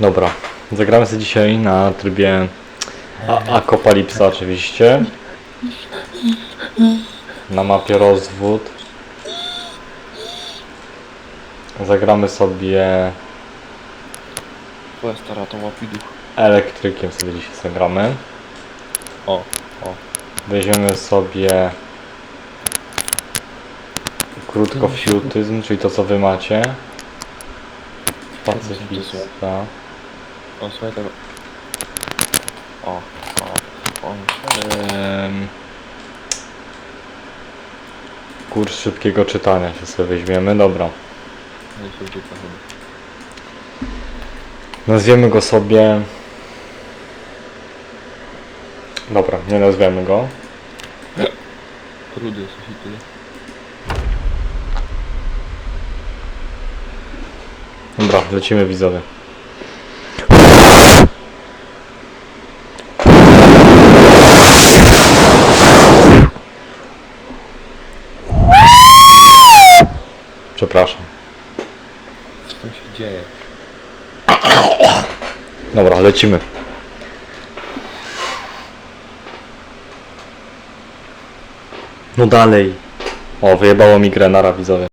Dobra, zagramy sobie dzisiaj na trybie A- Akokalipsa oczywiście. Na mapie rozwód. Zagramy sobie Twoja stara to łapi duch. elektrykiem sobie dzisiaj zagramy. O, o. Weźmiemy sobie krótkofiutyzm, czyli to co wy macie. Pacyfista. O, słuchaj tego. O, o, o. Em, Kurs szybkiego czytania się sobie weźmiemy, dobra. Nie się ucieka chyba. Nazwiemy go sobie... Dobra, nie nazwiemy go. Rudy i tyle. Dobra, lecimy widzowie. Przepraszam. Co tam się dzieje? Dobra, lecimy. No dalej. O, wyjebało mi grę, nara widzowie.